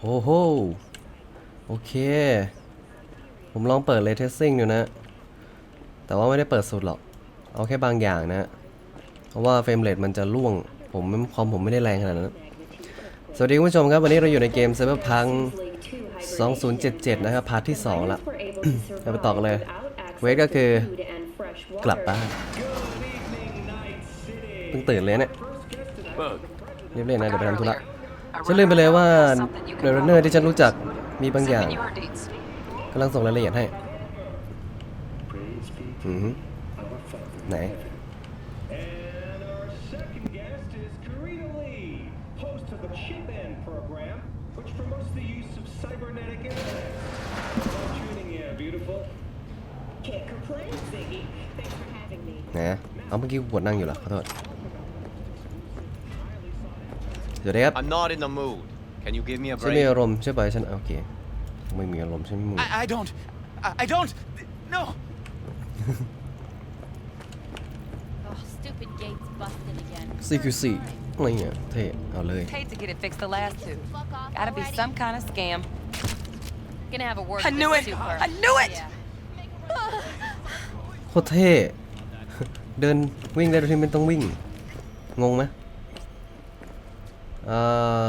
โอ้โห โอเค ผมลองเปิดเลเทสซิ่งดูนะ แต่ว่าไม่ได้เปิดสุดหรอก เอาแค่บางอย่างนะ เพราะว่าเฟรมเรทมันจะล่วง ผมความผมไม่ได้แรงขนาดนั้น สวัสดีคุณผู้ชมครับ วันนี้เราอยู่ในเกม Cyberpunk 2077 นะครับ พาร์ทที่ 2 ละเราไปต่อกันเลย เวทก็คือกลับบ้านเพิ่งตื่นเลยเนี่ยเรีบเล่นนะเดี๋ยวไปทำธุระฉันลืมไปเลยว่า เน่รันเนอร์ที่ฉันรู้จักมีบางอย่างกำลังส่งรายละเอียดให้อืมไหน นะเอาเมื่อกี้ปวดนั่งอยู่เหรอขอโทษ เดี๋ยวได้ครับ I'm not in the mood. Can you give me a ฉันมี break? อารมณ์ใช่ป่ะฉันโอเคไม่มีอารมณ์ฉันไม่มี I, I don't. I, I don't. No. Oh, stupid gates busted again. CQC อะไรเงี้ยเท่เอาเลย Paid to get it fixed the last two. Fuck off Gotta be already. some kind of scam. Gonna have a word I with knew the it! super. I knew it! Yeah. โคตรเท่ เดินวิ่งได้โดยที่ไม่ต้องวิ่ง งงไหมเอ่อ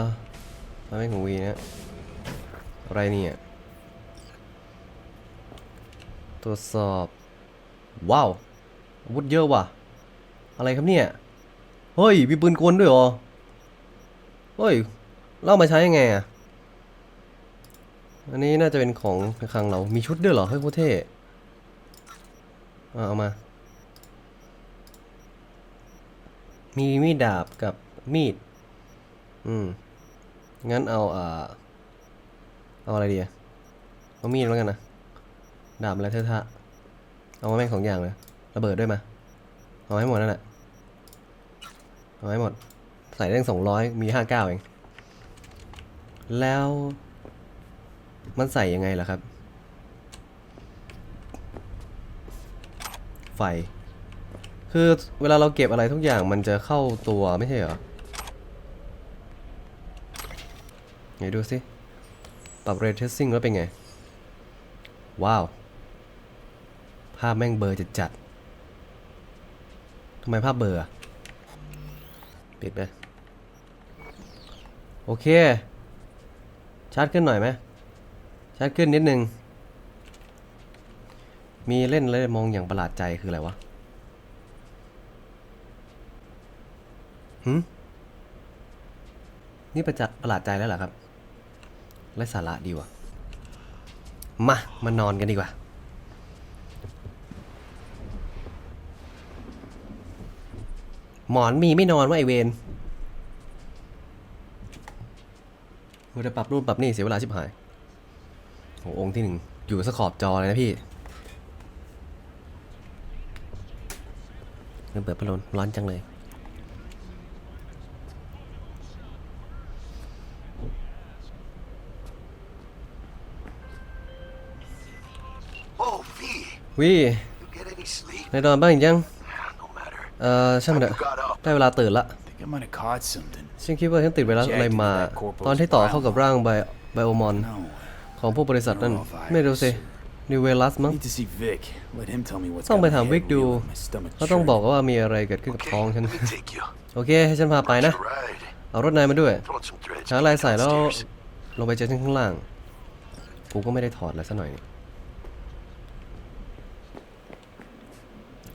มาไม่ของวีนะ อะไรเนี่ย ตรวจสอบ ว้าวอาวุธเยอะว่ะ อะไรครับเนี่ย เฮ้ย มีปืนกลด้วยเหรอ เฮ้ย เล่ามาใช้ยังไงอะ อันนี้น่าจะเป็นของคลังเรา มีชุดด้วยเหรอ เฮ้ยโคตรเท่อะเอามา มีมีดดาบกับมีด อืม งั้นเอาอ่าเอาอะไรดีอะเอามีดแล้วกันนะดาบอะไรเทอะทะเอามาแม่งสองอย่างเลยระเบิดด้วยมาเอาให้หมดนั่นแหละเอาให้หมด ใส่ได้สองร้อยมีห้าเก้าเอง แล้วมันใส่ยังไงล่ะครับ ไฟ คือเวลาเราเก็บอะไรทุกอย่างมันจะเข้าตัวไม่ใช่เหรอ ไหนดูสิปรับเรทเทสซิ่งแล้วเป็นไง ว้าว ภาพแม่งเบลอจัดจัดทำไมภาพเบลออะปิดไปโอเคชัดขึ้นหน่อยไหมชัดขึ้นนิดนึง มีเล่นแล้วมองอย่างประหลาดใจคืออะไรวะหืมนี่ประจักประหลาดใจแล้วเหรอครับ และสาระดีว่ะ มา มานอนกันดีกว่า หมอนมีไม่นอนว่าไอเวนกูจะปรับรูปปรับนี่เสียเวลาชิบหายโอ้องค์ที่หนึ่งอยู่สขอบจอเลยนะพี่เริ่มเปิดพัดลมร้อนจังเลย วิในนอนบ้างยังเอ่อช่างมันเถอะได้เวลาตื่นละฉันคิดว่าฉันติดไวรัสอะไรมา ตอนที่ต่อเข้ากับร่างไบไบโอมอน ของพวกบริษัทนั่น ไม่รู้สินิวเวลัสมั้งต้องไปถามวิกดูเขาต้องบอกว่ามีอะไรเกิดขึ้นกับท้องฉัน โอเค ให้ฉันพาไปนะ เอารถนายมาด้วย Throw on some threads. หาอะไรใส่แล้วลงไปเจอฉันข้างล่าง กูก็ไม่ได้ถอดอะไรซะหน่อยนี่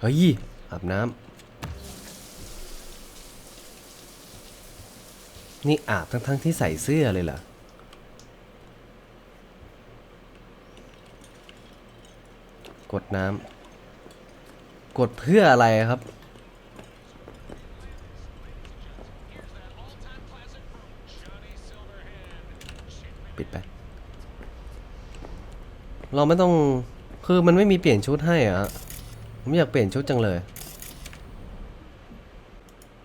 เฮ้ยอาบน้ำนี่อาบทั้งๆที่ใส่เสื้อเลยเหรอกดน้ำกดเพื่ออะไรครับ ปิดไป เราไม่ต้อง คือมันไม่มีเปลี่ยนชุดให้อะฮะ ผมอยากเปลี่ยนชุดจังเลย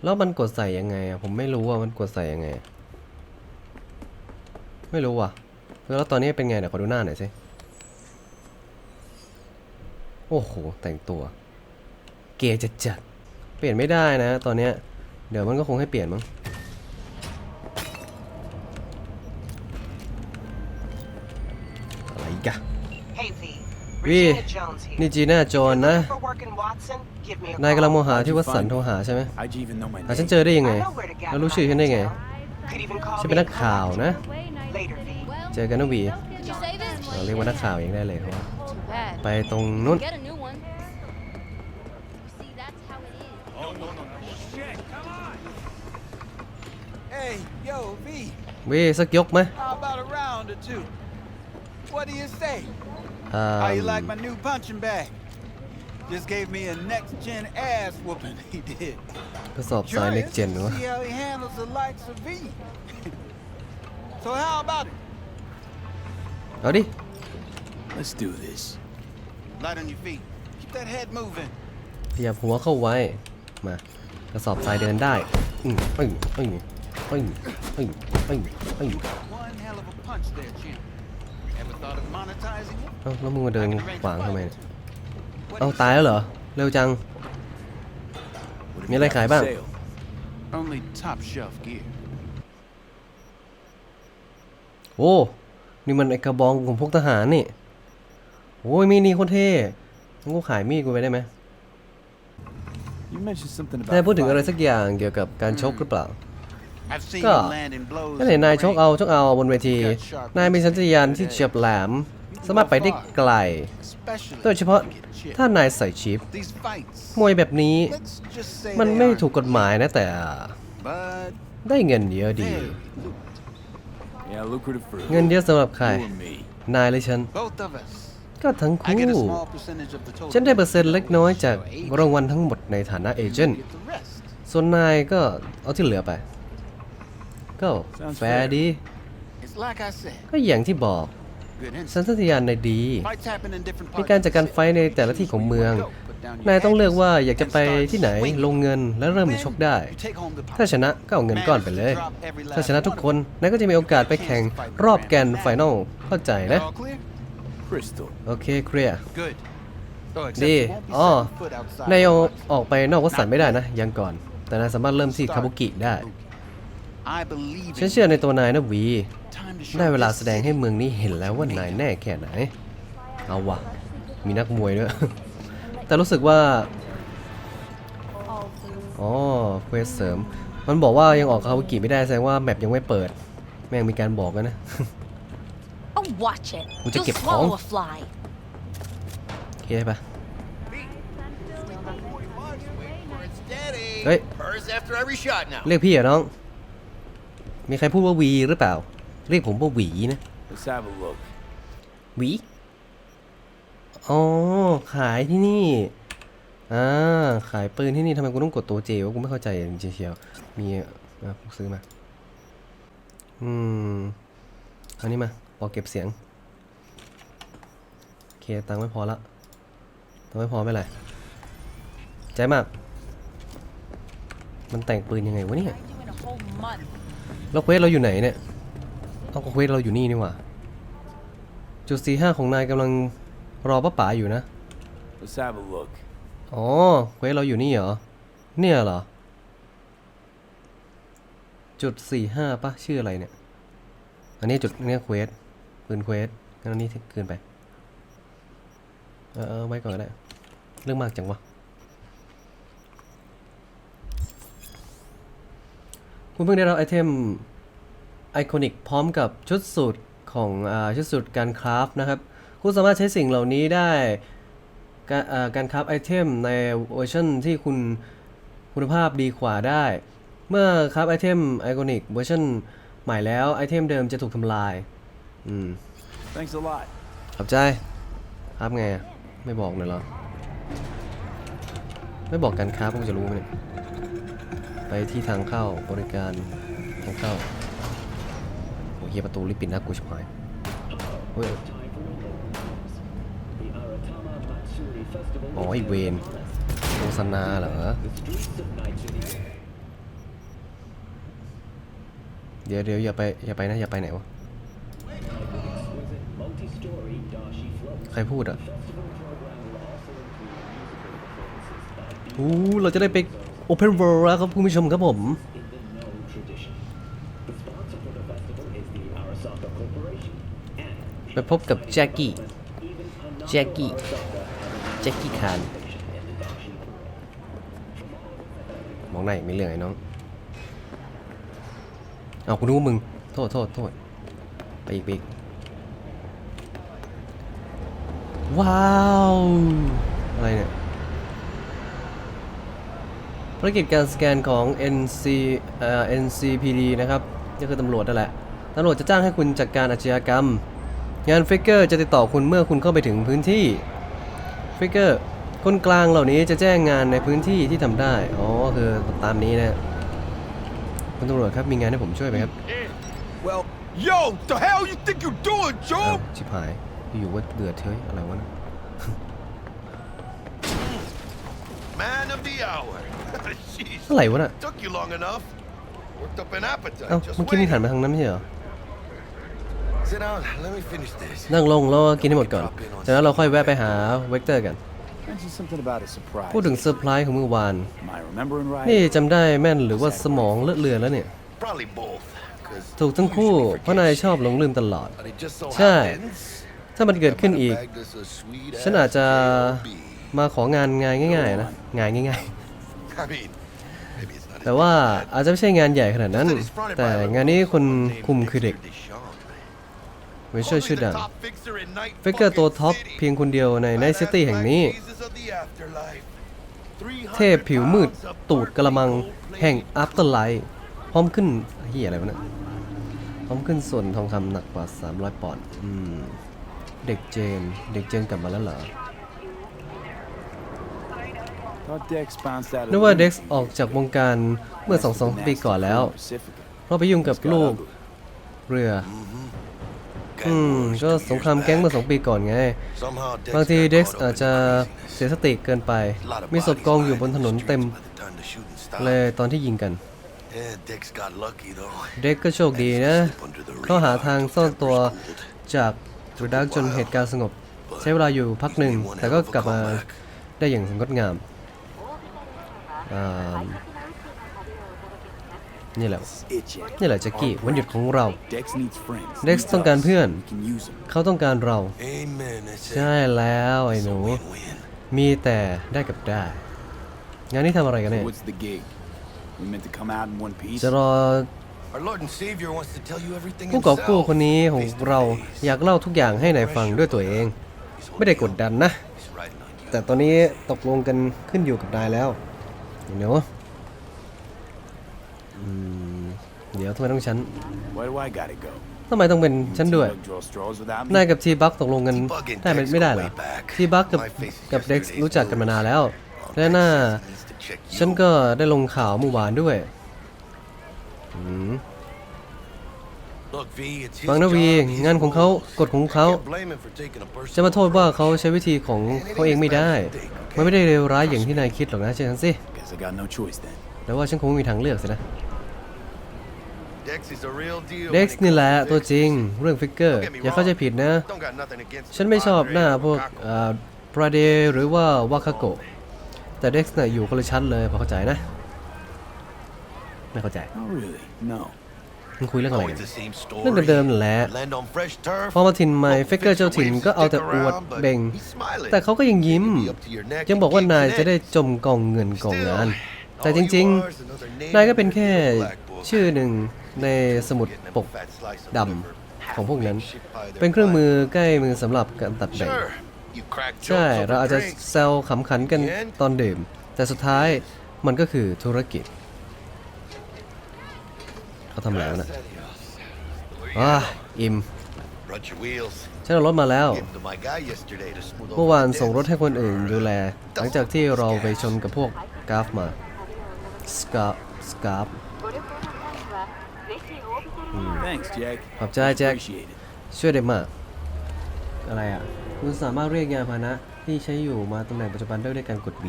แล้วมันกดใส่ยังไงอะผมไม่รู้ว่ามันกดใส่ยังไง ไม่รู้ว่ะ แล้วตอนนี้เป็นไงเดี๋ยวขอดูหน้าหน่อยสิ โอ้โห แต่งตัว เกย์จัดจัดๆเปลี่ยนไม่ได้นะ ตอนเนี้ย เดี๋ยวมันก็คงให้เปลี่ยนมั้งกะ Hey V. Vi, Regina Jones here. นี่จีน่าโจนนะ For work in Watson, give me a นายกำลัง call. มองหาที่วัดสันโทรหาใช่ไหม How'd you even know my หาฉัน name? เจอได้ยังไง I know where to get แล้วรู้ชื่อฉันได้ไง Could even call ฉัน me เป็น a นักข่าวนะ Later V. เจอกันนะวี Did you say this? เราเรียกว่านักข่าวเองได้เลยครับ Too bad. ไปตรงนู้น Get a new one. You see, that's how it is. Hey, yo, V. วีสักยกไหม How about a round or two? What do you say? อ่า How you like my new punching bag? Just gave me a next gen ass whooping. He did. ทดสอบสาย next gen วะ See how he handles the likes of V. so how about it? เอาดิ Let's do this. Light on your feet. Keep that head moving. ขยับหัวเข้าไว้ มา กระสอบทรายเดินได้อืมปึ้งปึ้งปึ้งปึ้งปึ้งปึ้ง One hell of a punch there, champ. เอ้าแล้วมึงมาเดินขวางทำไมเนี่ย What เอ้า do you ตายแล้วเหรอ เร็วจัง What มีอะไรขายบ้าง Only top shelf gear. โอ้ นี่มันไอกระบองของพวกทหารนี่ โอ้ยมีดนี่โคตรเท่มึงกูขายมีดกูไปได้ไหม You mentioned something นายพูดถึงอะไรสักอย่างเกี่ยวกับการชกหรือเปล่า I've seen ก็ you land in blows. ก็เห็นนายชกเอาชกเอาบนเวที นายมีสัญชาตญาณที่เฉียบแหลม สามารถไปได้ไกล Especially โดยเฉพาะ if you get chipped. ถ้านายใส่ชิป These fights. มวยแบบนี้ Let's just say มัน they ไม่ aren't ถูกกฎหมายนะแต่ But ได้เงินเยอะดี very Yeah, lucrative for เงินเยอะสำหรับใคร you and me. นายเลยฉัน both of us. ก็ทั้ง I get a คู่ small percentage of the total. ฉันได้เปอร์เซ็นต์เล็กน้อยจากรางวัลทั้งหมดในฐานะเอเจนต์ Get the rest. ส่วนนายก็เอาที่เหลือไป ก็แฟร์ดี It's like I said. ก็อย่างที่บอก Good สัญ instinct. ชาตญาณในดี Fights happen in different มี parts การ of จัด the การ city. ไฟท์ในแต่ละที่ของเมือง Put down your นายต้องเลือก hands ว่าอยากจะ and ไป start ที่ไหน swinging. ลงเงินและเริ่มชกได้ You take home the ถ้า prize. ชนะก็เอาเงินก้อนไปเลย ถ้าชนะทุกคนนายก็จะมีโอกาสไปแข่งรอบแกรนด์ไฟนอลเข้าใจนะ All clear? Crystal. โอเคเคลียร์ Good. Oh, except ดี you won't be อ๋อ setting foot outside นายเอา the lodge. ออกไปนอกวัดสันไม่ได้นะ ยังก่อน แต่นายสามารถเริ่มที่คาบุกิได้ I believe ฉัน in เชื่อในตัวนายนะวี time to show ได้เวลา this แสดงให้เมืองนี้เห็นแล้วว่านายแน่แค่ไหน เอาวะ มีนักมวยด้วย แต่รู้สึกว่า อ๋อ เควสเสริม มันบอกว่ายังออกคาบุกิไม่ได้แสดงว่าแมปยังไม่เปิด แม่งมีการบอกกันนะ Oh, watch it. Would you You'll get swallow home? a fly. โอเคปะเฮ้ย Purse after every shot now. เรียกพี่เหรอน้อง มีใครพูดว่าวีหรือเปล่า เรียกผมว่าหวีนะ Let's have a look. หวี อ๋อ ขายที่นี่ อ่า ขายปืนที่นี่ทำไมกูต้องกดตัวเจวะกูไม่เข้าใจจริงๆเชียว มีอะกูซื้อมา อืมเอันนี้มาพอเก็บเสียง โอเค ตังค์ไม่พอละ ตังค์ไม่พอไม่เป็นไร ใจมาก มันแต่งปืนยังไงวะเนี่ย Doing a whole month. แล้วเควสเราอยู่ไหนเนี่ยเอาเควสเราอยู่นี่นี่หว่า จุดสี่ห้าของนายกำลังรอป้าป๋าอยู่นะ Let's have a look. อ๋อเควสเราอยู่นี่เหรอ เนี่ยเหรอ จุดสี่ห้าปะชื่ออะไรเนี่ย อันนี้จุดอันนี้เควสปืนเควสงั้นอันนี้เกินไปเออเออไว้ก่อนก็ได้ เรื่องมากจังวะ คุณเพิ่งได้รับไอเทมไอคอนิกพร้อมกับชุดสูตรของอาชุดสูตรการคราฟนะครับ คุณสามารถใช้สิ่งเหล่านี้ได้การอ่าการคราฟไอเทมในเวอร์ชันที่คุณคุณภาพดีกว่าได้ เมื่อคราฟไอเทมไอคอนิกเวอร์ชันใหม่แล้วไอเทมเดิมจะถูกทำลายอืม Thanks a lot. ขอบใจครับไงอะไม่บอกหน่อยเหรอ ไม่บอกกันครับพวกจะรู้ไหมเนี่ย ไปที่ทางเข้าบริการทางเข้าโอ้ยเหี้ยประตูรีบปิดนะกูชิบหายเฮ้ยอ๋อไอเวนโฆษณาเหรอ เดี๋ยวเดี๋ยวอย่าไปอย่าไปนะอย่าไปไหนวะ ใครพูดอะอู้เราจะได้ไป Open World แล้วครับคุณผู้ชมครับผม ไปพบกับแจ็คกี้ แจ็คกี้ แจ็คกี้คาน มองหน้าอีกไม่เรื่องไอ้น้อง เอาคุณรู้มึง โทษโทษโทษไปอีกไปอีกว้าว อะไรเนี่ย ภารกิจการสแกนของ NC เอ่อ NCPD นะครับก็คือตำรวจนั่นแหละตำรวจจะจ้างให้คุณจัดการอาชญากรรม งานฟิกเกอร์จะติดต่อคุณเมื่อคุณเข้าไปถึงพื้นที่ฟิกเกอร์คนกลางเหล่านี้จะแจ้งงานในพื้นที่ที่ทำได้ อ๋อ คือตามนี้นะคุณตำรวจครับมีงานให้ผมช่วยไหมครับ Well, yo, the hell you think you're doing, อ้าว Joe? ชิบหายอยู่ๆว่าเดือดเฮ้ยอะไรวะนะ Man of the hour. Jeez. อะไรวะน่ะ Took you long enough. Worked up an appetite. เอ้า Just เมื่อกี้มึง wait. หันมาทางนั้นไม่ใช่เหรอ Sit down. Let me finish this. นั่งลงแล้วกินให้หมดก่อน จากนั้นเราค่อยแวะไปหาเวกเตอร์กัน Mention something about a surprise. พูดถึงเซอร์ไพรส์ของเมื่อวาน Am I remembering right? นี่จำได้แม่นหรือว่าสมองเลอะเลือนแล้วเนี่ย Probably both. 'cause ถูกทั้งคู่ usually เพราะนายชอบหลงลืมตลอด But it just so ใช่ happens ถ้ามันเกิดขึ้นอีก I bagged us a sweet ฉันอาจจะ ass LB. มาของานงานง่าย ๆ นะ งานง่าย I mean, maybe it's not ๆ แต่ว่าอาจจะไม่ใช่งานใหญ่ขนาดนั้น แต่งานนี้คนคุมคือเด็กเวเชอร์ชื่อดังฟิฟิกกเกเกออร์ร์ตัตัววท็ท็ออปปเพีเพียยงงคนเดียวในไนท์ซิตี้แห่งนี้ เทเทพพผิผิววมืมืดดตูตูดดกกระระมัมังงแห่งอัพเตอร์ไลท์พร้อมขึ้นเฮียอะไรวะเนี่ยพร้อมขึ้นส่วนทองคำหนักกว่า 300 ปอนด์อืมเด็กเจน เด็กเจนกลับมาแล้วเหรอ Thought Dex bounced out of นึกว่า the เด็ก movie. ออกจากวงการเมื่อสองสองปีก่อนแล้ว Pacifica. เพราะไปยุ่งกับลูกเรือ อืม ก็สงครามแก๊งเมื่อสองปีก่อนไง บางทีเด็กอาจจะเสียสติเกินไป มีศพกองอยู่บนถนนเต็ม เลยตอนที่ยิงกัน เด็กก็โชคดีนะ เขาหาทางซ่อนตัวจากจูดักจนเหตุการณ์สงบ ใช้เวลาอยู่พักหนึ่ง แต่ก็กลับมาได้อย่างงดงามอ่า นี่แหละ Itching. นี่แหละแจ็คกี้วันหยุดของเรา Dex needs friends. Dex needs ต้องการ us. เพื่อน We can use 'em. เขาต้องการเรา ใช่แล้วไอ้หนู มีแต่ได้กับได้ งานนี้ทำอะไรกัน So เนี่ย what's the gig? We meant to come out in one piece. จะรอผู้ผู้กกออบบกู้กู้คคนนนี้นี้ขขอองงเราเราออยากเล่าทุกอย่างให้นายฟังด้วยตัวเอง ไม่ได้กดดันนะ แต่ตอนนี้ตกลงกันขึ้นอยู่กับนายแล้ว เดี๋ยวอืมเดี๋ยวทำไมต้องฉัน Why do I gotta go? ทำไมต้องเป็นฉันด้วย T-Bug draw straws without me? นายกับทีบักตกลงกันได้ไม่ไม่ได้เหรอทีบักกับกับเด็กรู้จักกันมานานแล้ว และน่าฉันก็ได้ลงข่าวเมื่อวานด้วยอืมฟังนะวีงานของเขากฎของเขา จะจะมามาโทโทษษว่าว่าเขาใช้วิธีของเขาเองไม่ได้ มันไม่ได้เลวร้ายอย่างที่นายคิดหรอกนะเชื่อฉันสิ Guess I got no choice then. แต่ว่าฉันคงไม่มีทางเลือกสินะเด็เด็กกซ์นี่นี่แหแหละละตัตัววจจริริงงเรื่องฟิกเกอร์ออย่าย่าเข้าเข้าใจใจผิผิดดนะนะฉัฉันนไม่ไม่ชชออบบหหน้าน้าพพววกกปราเดหรือว่าวาคาโกะแต่เด็กน่ะอยู่คนละชั้นเลยพอเข้าใจนะไม่เข้าใจ Oh, really? No. มันคุยเรื่องอะไรกันเรื่องเดิมๆนั่นแหละพอมาถิ่นใหม่ฟิกเกอร์เจ้าถิ่นก็เอาแต่อวดเบ่ง แต่เขาก็ยังยิ้ม ยังบอกว่านายจะได้จมกองเงินกองงาน แต่จริงๆ นายก็เป็นแค่ชื่อหนึ่งในสมุดปกดำของพวกนั้น เป็นเครื่องมือใกล้มือสำหรับการตัดแบ่ง ใช่ เราอาจจะแซวขำขันกันตอนดื่มแต่สุดท้ายมันก็คือธุรกิจ เขาทำแล้วนะว้าอิ่มฉันเอารถมาแล้ว เมื่อวานส่งรถให้คนอื่นดูแล หลังจากที่เราไปชนกับพวกกราฟมาสกาฟสกาฟ Thanks, Jack. ขอบใจแจ็ค Appreciate it. ช่วยได้มาก อะไรอะ คุณสามารถเรียกยานพาหนะที่ใช้อยู่มาตำแหน่งปัจจุบันได้ด้วยการกด V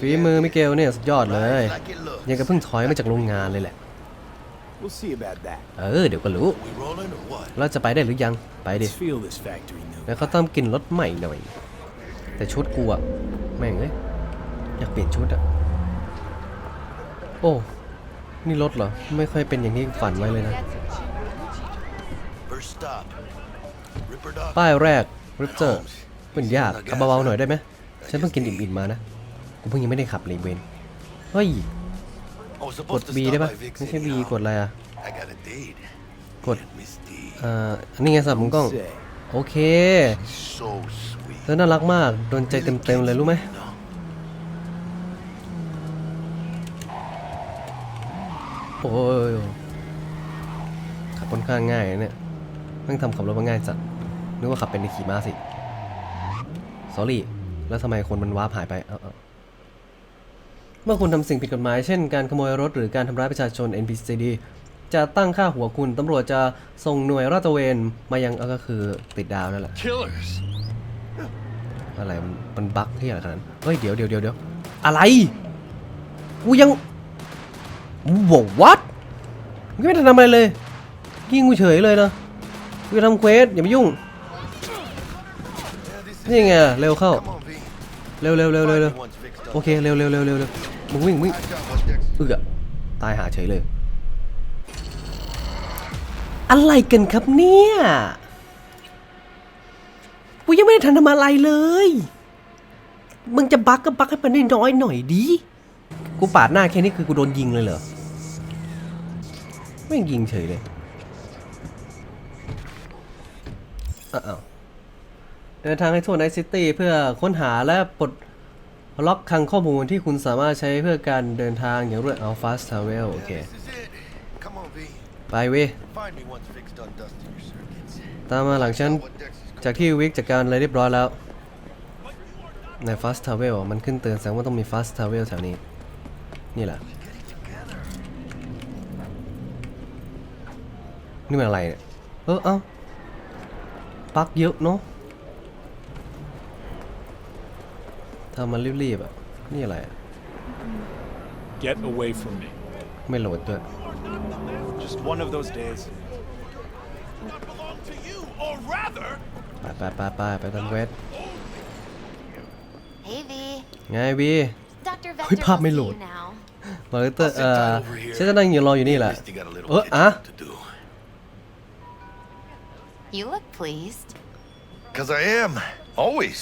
ฝีมือมิเกลเนี่ยสุดยอดเลย ยังกับเพิ่งถอยมาจากโรงงานเลยแหละ We'll see about that. เออ เดี๋ยวก็รู้ เราจะไปได้หรือยัง ไปดิ Let's feel this factory new. แล้วเขาต้องกินรถใหม่หน่อย แต่ชุดกูอะแม่งเอ้ยอยากเปลี่ยนชุดอะโอ้ นี่รถเหรอ ไม่ค่อยเป็นอย่างที่ฝันไว้เลยนะ First stop. Ripper Doc. ป้ายแรกริปเตอร์เป็นยากขับเบาๆหน่อยได้ไหม ฉันเพิ่งกินอิ่มๆมานะ กูเพิ่งยังไม่ได้ขับเลยเวนเฮ้ย กด B ได้ปะไม่ใช่ B กดอะไรอะ กด Miss D. อ่าอันนี้ไงสำหรับมุมกล้อง โอเคเธอน่ารักมาก โดนใจเต็มๆเลยรู้ไหมโอ้ยขับค่อนข้างง่ายนะเนี่ยแม่งทำขับรถมาง่ายจัดนึกว่าขับเป็นในขี่ม้าสิสอรี่ แล้วทำไมคนมันวาร์ปหายไปเอาเอาเมื่อคุณทำสิ่งผิดกฎหมาย เช่นการขโมยรถหรือการทำร้ายประชาชน NPCD จะตั้งค่าหัวคุณ ตำรวจจะส่งหน่วยราดตระเวนมายังเอาก็คือติดดาวนั่นแหละ Killers. อะไรมันมันบั๊กที่อะไรขนาดนั้นเฮ้ย เดี๋ยวเดี๋ยวเดี๋ยวเดี๋ยวอะไร กูยังบอกวัดกูไม่ได้ทำอะไรเลยยิงกูเฉยเลยนะกูจะทำเควสอย่ามายุ่งนี่ไงเร็วเข้า Come on, V. เร็วเร็วเร็วเร็วเร็วโอเคเร็วเร็วเร็วเร็วเร็วมึงวิ่งวิ่ง I got what Dex. เอือตายหาเฉยเลย อะไรกันครับเนี่ยกูยังไม่ได้ทันทำอะไรเลย มึงจะบักก็บักให้มันน้อยหน่อยดิ กูปาดหน้าแค่นี้คือกูโดนยิงเลยเหรอ ไม่ยิงเฉยเลยอ้าว เดินทางให้ทั่วไนซิตี้เพื่อค้นหาและปลดล็อกคลังข้อมูลที่คุณสามารถใช้เพื่อการเดินทางอย่างรวดเอา fast travel โอเค This is it. Come on, V. ไปเว้ย Find me once Vic's done dusting your circuits. ตามมาหลังฉัน Got what Dex is จากที่วิกจัดการอะไรเรียบร้อยแล้ว ใน fast travel มันขึ้นเตือนแสดงว่าต้องมี fast travel แถวนี้ นี่แหละนี่มันอะไรเนี่ย เออ เอ้าปลั๊กเยอะเนาะ ทำมันรีบๆอะ นี่อะไรอะ get away from me. ไม่โหลดด้วย Just one of those days. ไปไปไปไปไปทำเวท Hey, V. ไงวี Dr. Ôi, Vector Pop will mới see lột. you now. บอกเลยเตอร์ I'll เอ่ sit อ tight over here. ฉันจะนั่งอยู่รออยู่นี่แหละ Misty got a little Ơ, catching à? up to do. You look pleased. Cause I am. Always.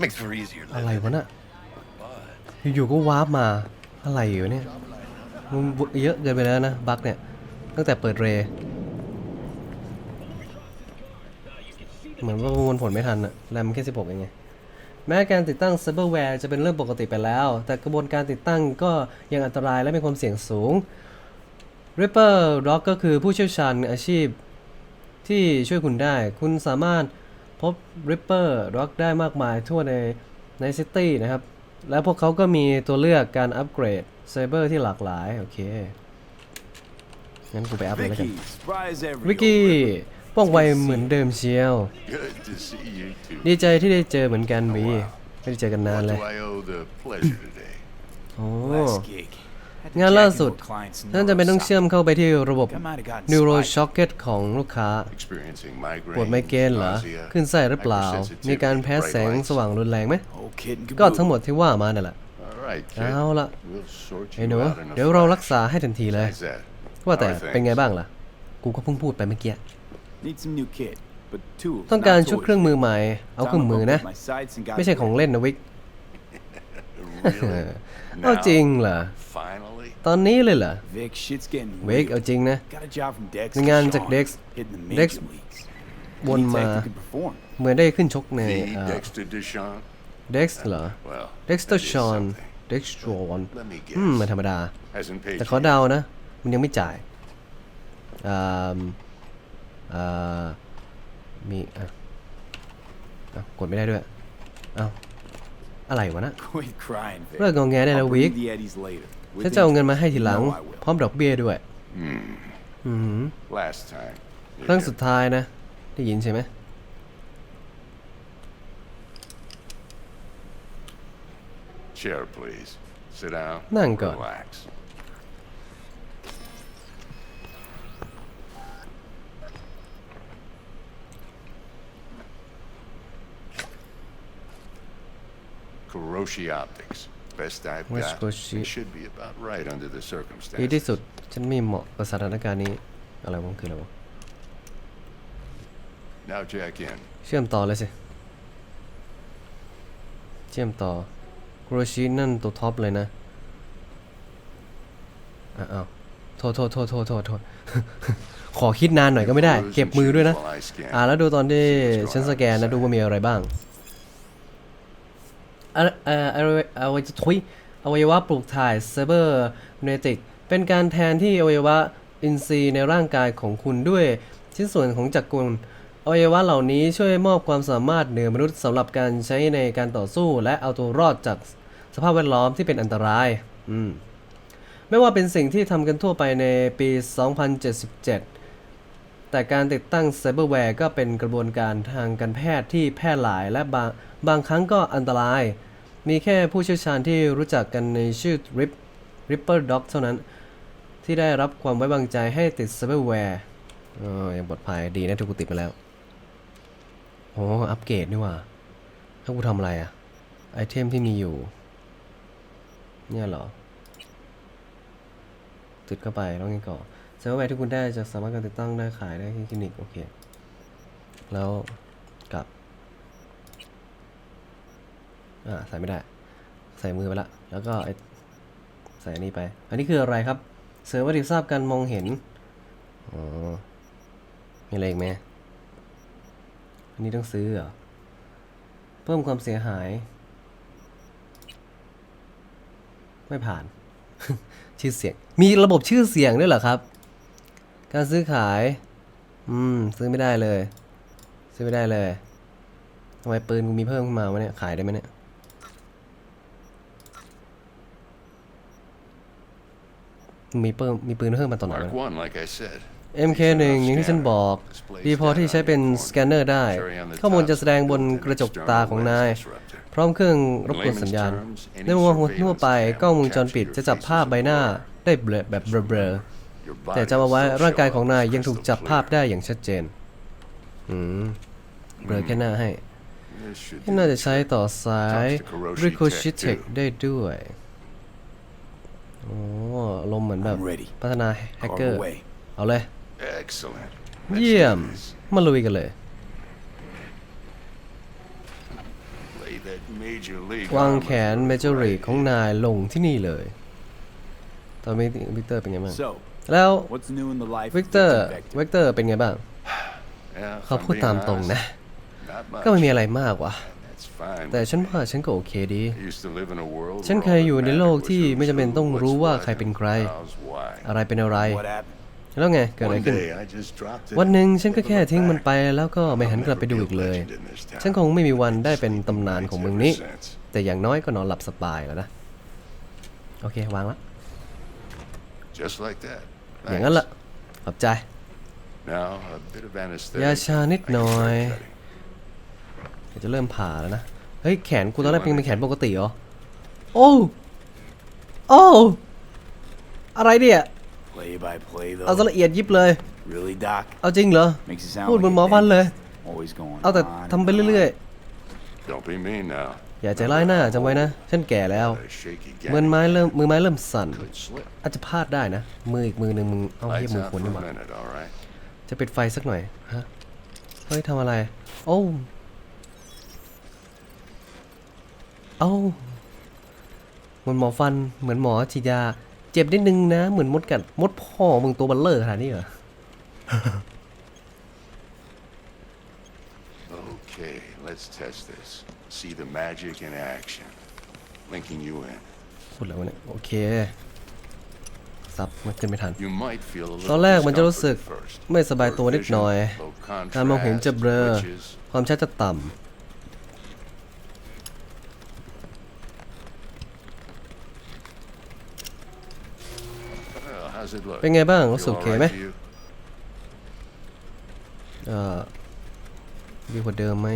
Makes for easier อะไร living. วะน่ะอยู่ๆก็วาร์ปมา อะไรอยู่เนี่ยมันเยอะเกินไปแล้วนะบั๊กเนี่ย ตั้งแต่เปิดเรย์เหมือนว่าประมวลผลไม่ทันอะแรมแค่ 16เองไง แม้การติดตั้งเซิร์ฟเวอร์แวร์จะเป็นเรื่องปกติไปแล้ว แต่กระบวนการติดตั้งก็ยังอันตรายและมีความเสี่ยงสูง Ripper Rock ก็คือผู้เชี่ยวชาญอาชีพที่ช่วยคุณได้ คุณสามารถ พบ Ripper Rock ได้มากมายทั่วในในซิตี้นะครับ และพวกเขาก็มีตัวเลือกการอัปเกรดไซเบอร์ที่หลากหลาย โอเค งั้นกูไปอัพเลยแล้วกัน Vicky, surprise every วิกกี้ over. ว่องไวเหมือนเดิมเชียว Good to see you too. ดีใจที่ได้เจอเหมือนกันวีไม่ได้เจอกันนาน What เลย do I owe the pleasure today? โอ้ Last gig. Had to งาน jack ล่า into สุด a client's นั่นจะเป็นต้องเชื่อมเข้าไปที่ระบบ I might have gotten Neuro spotted. Socket ของลูกค้า Experiencing ปวด migraine, ไมเกรนเหรอ nausea, ขึ้นไส้หรือเปล่า hypersensitivity มีการแพ้ to bright แสง lights. สว่างรุนแรงไหม Oh, kid and ก็ caboodle. ทั้งหมดที่ว่ามานั่นแหละ All right, kid. เอาละ We'll sort ไอ้ you หนู out in a เดี๋ยวเรา flash. รักษาให้ทันทีเลย How's that? ว่าแต่ How are เป็นไง things? บ้างล่ะ กูก็เพิ่งพูดไปเมื่อกี้ Need some new kit, but tools. ต้อง not การ toys. ชุดเครื่องมือใหม่ เอาเครื่องมือนะ Found my sights and got ไม่ใช่ของ rid. เล่นนะวิก Really? เอาจริงเหรอ Finally? ตอนนี้เลยเหรอ Vic, shit's getting วิก real. เอาจริงนะ Got a job from Dex. มีงานจาก Dex Hitting the Dex major leagues. วน Any มา tech that can perform. เหมือนได้ขึ้นชกใน The Dexter Deshawn? เด็กซ์เหรอ Well, เด็กสเตอ that ร์ is ชอน something. เด็กซ์ชอน Let me อืม guess. มันธรรมดา Hasn't paid แต่ you ขอ yet. เดานะ มันยังไม่จ่ายอ่าอ่ามีอะอะกดไม่ได้ด้วยเอ้าอะไรวะนะ Quit crying, Vic. เลิกงอแงได้แล้ว I'll วิก bring the Eddies later. With ฉันจะเอาเงินมาให้ interest. ทีหลัง You know I will. พร้อมดอกเบี้ยด้วย Hmm. อือหือ Last time. ครั้งสุดท้ายนะ ได้ยินใช่ไหม Chair, please. Sit down. นั่งก่อน Relax. Kuroshi Optics. Best I've Where's got. Kuroshi? It should be about right under the ดีที่ circumstances. สุดฉันมีเหมาะกับสถานการณ์นี้ อะไรวะคืออะไรวะ Now jack in. เชื่อมต่อเลยสิ เชื่อมต่อโกรชินั่นตัวท็อปเลยนะอะอ้าวโทษโทษโทษโทษโทษโทษ ขอคิดนานหน่อยก็ไม่ได้ เก็บมือด้วยนะ While I scan. อ่าแล้วดูตอนที่ฉันสแกนนะดูว่ามีอะไรบ้าง อวัยวะอวัยวะทุยอวัยวะปลูกถ่ายเซเบอร์เนติกเป็นการแทนที่อวัยวะอินทรีย์ในร่างกายของคุณด้วยชิ้นส่วนของจักรกลอวัยวะเหล่านี้ช่วยมอบความสามารถเหนือมนุษย์สำหรับการใช้ในการต่อสู้และเอาตัวรอดจากสภาพแวดล้อมที่เป็นอันตราย อืม ไม่ว่าเป็นสิ่งที่ทำกันทั่วไปในปี 2077 แต่การติดตั้งไซเบอร์แวร์ก็เป็นกระบวนการทางการแพทย์ที่แพร่หลายและบางบางครั้งก็อันตราย มีแค่ผู้เชี่ยวชาญที่รู้จักกันในชื่อ Rip Ripper Doc เท่านั้น ที่ได้รับความไว้วางใจให้ติดไซเบอร์แวร์ออยังปลอดภัยดีนะที่กูติดมาแล้วโอ้อัปเกรดนี่ว่าถ้ากูทำอะไรอะไอเทมที่มีอยู่ เนี่ยเหรอติดเข้าไปแล้วไงก่อน ซอร์แวร์ที่คุณได้จะสามารถการติดตั้งได้ขายได้ที่คลินิก โอเค แล้วกลับ อ่า ใส่ไม่ได้ ใส่มือไปละ แล้วก็ใส่อันนี้ไป อันนี้คืออะไรครับ เสริมประสิทธิภาพการมองเห็น อ๋อ มีอะไรอีกไหมอันนี้ต้องซื้อเหรอ เพิ่มความเสียหาย ไม่ผ่าน ชื่อเสียง มีระบบชื่อเสียงด้วยเหรอครับ การซื้อขาย อืม ซื้อไม่ได้เลย ซื้อไม่ได้เลยทำไมปืนกูมีเพิ่มขึ้นมาวะเนี่ย ขายได้ไหมเนี่ย มีเพิ่มมีปืนเพิ่มมาตอนไหนวะ Mark one, like I said. MK1 อย่างที่ฉันบอก ดีพอที่ใช้เป็นสแกนเนอร์ได้ ข้อมูลจะแสดงบนกระจกตาของนาย พร้อมเครื่องรบกวนสัญญาณ ในมุมมองทั่วไปกล้องวงจรปิดจะจับภาพใบหน้าได้เบลอแบบเบลอ Your ๆ แต่ body จำเอาไว้ will still ร่างกาย show ของ up นาย if ยังถูก visible จับภาพ clearly. ได้อย่างชัดเจน อืมเบลอแค่หน้าให้ This should ที่ do น่า the จะใช้ trick. ต่อสาย Talks to Kuroshi Ricochet Tech, Tech too. ได้ด้วย โอ้อารมณ์เหมือนแบบ I'm ready. พัฒนาแฮกเกอ Carve ร์ away. เอาเลย Excellent. เยี่ยม Let's do this. มาลุยกันเลย Lay that major league วาง armor แขนเมเจอรีของนายลงที่นี่เลย ตอนนี้วิกเตอร์เป็นไงบ้าง So, แล้ว what's new in the life วิ of กเตอร์ Victor Vector? วิกเตอร์เป็นไงบ้าง Yeah, if เขา I'm พูด being ตามตรงนะ honest, not much. ก็ไม่มีอะไรมากว่ะ That's fine. แต่ฉันว่าฉันก็โอเคดี I used to live in a world ฉัน where เคย all อยู่ that ในโลก mattered ที่ was ไม่จำเป็น who's ต้อง who, รู้ what's ว่า what, ใครเป็นใคร how's why. อะไรเป็นอะไร What happened? แล้วไงเกิดอะไร One ขึ้น day I just dropped it. วันหนึ่งฉันก็แค่ never ทิ้ง looked มัน back. ไปแล้วก็ไม่หันกลับไปดูอีกเลย ฉันคงไม่มีวันได้เป็นตำนานของเมืองนี้ แต่อย่างน้อยก็นอนหลับสบายแล้วนะ โอเค วางละ Just like that. อย่างนั้นละขอบใจ Now, a bit of anesthetic. ยาชานิด I can หน่อย start cutting. เดี๋ยวจะเริ่มผ่าแล้วนะ เฮ้ย แขนกูตอนแรกเป็นเป็นแขนปกติเหรอ โอ้ โอ้ อะไรเนี่ย Play by play, เอาซะ though. ละเอียดยิบเลย Really, Doc? เอาจริงเหรอ Makes you sound พูด like เหมือน a หมอฟันเลย dentist. Always going เอาแต่ on ทำไป and เรื่อย Don't be mean now. ๆ อย่าใจร้ายหน้าจำไว้นะ ฉันแก่แล้วมือไม้เริ่มมือไม้เริ่มสั่น อาจจะพลาดได้นะ มืออีกมือหนึ่งมึงเอาเฮีย Lights มือคนนี่ห a ว่าจะปิดไฟสักหน่อยฮะเฮ้ยทำอะไร โอ้เอ้ามือนหมอฟันเหมือนหมอฉีดยา เจ็บนิดนึงนะ เหมือนมดกัดมดพ่อมึงตัวบัลเลอร์ขนาดนี้เหรอ Okay, let's test this. See the magic in action. Linking you in. พูดแล้วะเนี่ยโอเคซับมันขึ้นไม่ทัน You might feel a ตอน little แรกมันจะรู้สึก discomfort at first. ไม่สบายตัวนิดหน่อย Low contrast, การมองเห็นจะเบลอ glitches. ความชัดจะต่ำ Well, how's it look? เป็นไงบ้าง Feel รู้สึกโอ all เค right ไหม to you? เอ่อดีกว่าเดิมไหม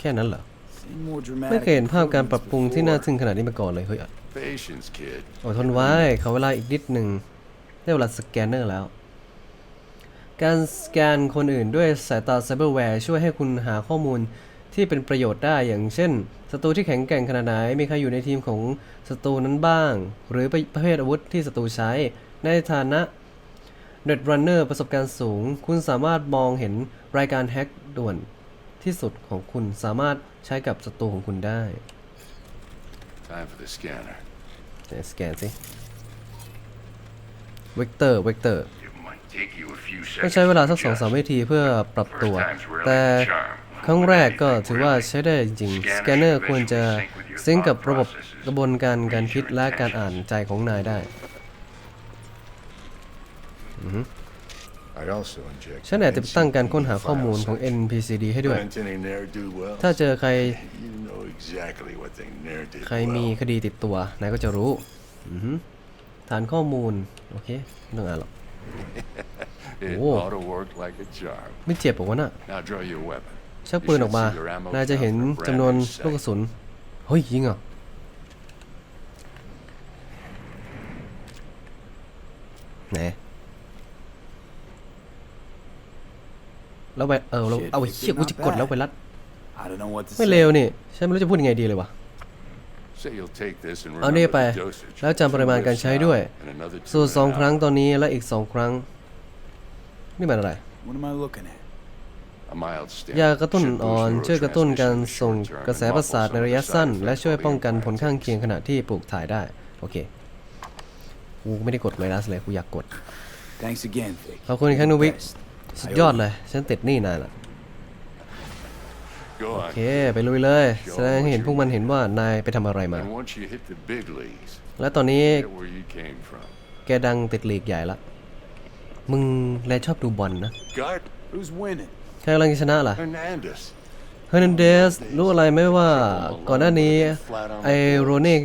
แค่นั้นเหรอ Seen more dramatic ไม่เคยเห็นภาพการปรับปรุงที่น่า improvements ทึ่งขนาดนี้มาก่อนเลยเฮ้ย Patience, kid. อดทนไว้ขอเวลาอีกนิดหนึ่งได้เวลาสแกนเนอร์แล้ว การสแกนคนอื่นด้วยสายตาไซเบอร์แวร์ช่วยให้คุณหาข้อมูลที่เป็นประโยชน์ได้อย่างเช่นศัตรูที่แข็งแกร่งขนาดไหน มีใครอยู่ในทีมของศัตรูนั้นบ้าง หรือประเภทอาวุธที่ศัตรูใช้ ในฐานะ Net Runner ประสบการณ์สูง คุณสามารถมองเห็นรายการแฮ็กด่วน ที่สุดของคุณสามารถใช้กับศัตรูของคุณได้ Time for the scanner. เดี๋ยวสแกนสิ เวกเตอร์ เวกเตอร์ It might take you a few ต้อง seconds ใช้เวลาสัก to สองสาม adjust. วิธีเพื่อปรับตัว แต่ครั้งแรกก็ถือว่าใช้ได้จริงๆ สแกนเนอร์ควรจะซิงก์กับระบบกระบวนการการคิดและการอ่านใจของนายได้ I also inject ฉันแอบติดตั้งการค้นหาข้อมูลของ NPCD ให้ด้วย Plant any ne'er-do-wells. ถ้าเจอใคร You know exactly what they ne'er did ใครมี well. คดีติดตัวนายก็จะรู้อือหือฐานข้อมูล โอเคไม่ต้องอ่านหรอก It Whoa. ought to work like a charm. ไม่เจ็บหรอกวะน่ะ Now draw your weapon. ชักปืนออกมานายจะเห็นจำนวนลูกกระสุน เฮ้ย ยิงเหรอไหน แล้วไปเออแล้วเอาไอ้เชี่ยกูจะกดแล้วไวรัส I don't know what to ไม่ say. เร็วนี่ฉันไม่รู้จะพูดยังไงดีเลยวะ Say you'll take this and เอานี่ remember ไป the dosage. แล้วจำปริมาณการใช้ด้วย And another two สูตร in สอง an ครั้ง hour. ตอนนี้และอีกสองครั้ง นี่มันอะไร What am I looking at? A mild stimulant ยากระตุ้น should อ่อน boost ช่วยกระตุ้นการ neurotransmission ส่ง in the short term กระแส and ประสาท muffle ใน some of ระ the ยะ side สั้น effects และช่วย while ป้อง the กันผล impact ข้าง is เคียงขณะที่ปลูกถ่ายได้ โอเค กูไม่ได้กดไวรัสเลย กูอยากกด Thanks again, Vic. ขอบคุณอีกครั้งนะวิก Best. สุดยอดเลย ฉันติดหนี่นายละ Go โอ on. เค ไปลุยเลย แสดงให้เห็นพวกมันเห็นว่านายไปทำอะไรมา And once you hit the big leagues, และตอนนี้ get where you came from. แกดังติดลีกใหญ่ละ มึงแลชอบดูบอลนะ Guard Who's winning? ใครกำลังจะชนะล่ะ Hernandez. เฮอร์นันเดสรู้อะไรไหมว่าก่อนหน้านี้ ไอโรเน่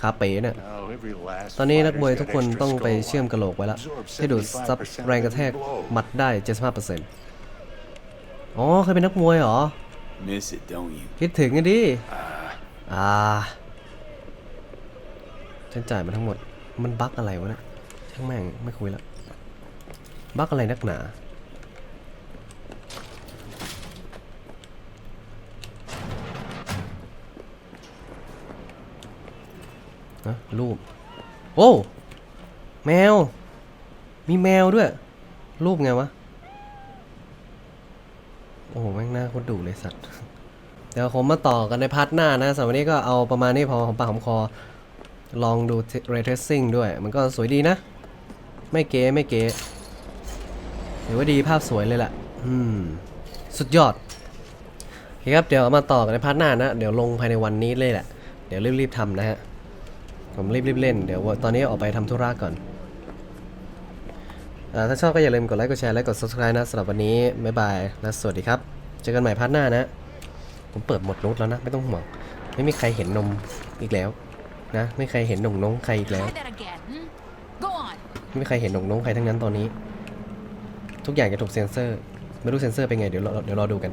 ขาเป๋เนี่ย Now every last ตอนนี้นักมวย fighter's ทุก got คน extra ต้องไป skull เชื่อมกะโหลกไว้ละ Absorb ให้ดูดซับ75%แรงกระแทก of every blow. หมัดได้ 75%อ๋อเคยเป็นนักมวยเหรอ Miss it, don't you? คิดถึงกันดิ อ่า ฉันจ่ายมาทั้งหมด มันบั๊กอะไรวะเนี่ยช่างแม่งไม่คุยละบั๊กอะไรนักหนา นะรูป โอ้ แมว มีแมวด้วย รูปไงวะ โอ้โหแม่งหน้าโคตรดุเลยสัตว์ เดี๋ยวผมมาต่อกันในพาร์ทหน้านะสำหรับวันนี้ก็เอาประมาณนี้พอของปากของคอ ลองดู ray tracing ด้วย มันก็สวยดีนะ ไม่เก๋ไม่เก๋ถือว่าดีภาพสวยเลยแหละอืม สุดยอดโอเคครับ เดี๋ยวมาต่อกันในพาร์ทหน้านะ เดี๋ยวลงภายในวันนี้เลยแหละ เดี๋ยวรีบๆทำนะฮะ ผมรีบๆเล่นเดี๋ยวตอนนี้ออกไปทำธุระก่อนอาถ้าชอบก็อย่าลืมกดไลค์กดแชร์และกด subscribe นะสำหรับวันนี้บ๊ายบายและสวัสดีครับ เจอกันใหม่พาร์ทหน้านะ ผมเปิดหมดนูตแล้วนะ ไม่ต้องห่วง ไม่มีใครเห็นนมอีกแล้วนะ ไม่มีใครเห็นหนงน้องใครอีกแล้ว Try that again. Hmm? Go on. ไม่มีใครเห็นหนงน้องใครทั้งนั้นตอนนี้ ทุกอย่างจะถูกเซ็นเซอร์ ไม่รู้เซ็นเซอร์เป็นไงเดี๋ยวรอเดี๋ยวรอดูกัน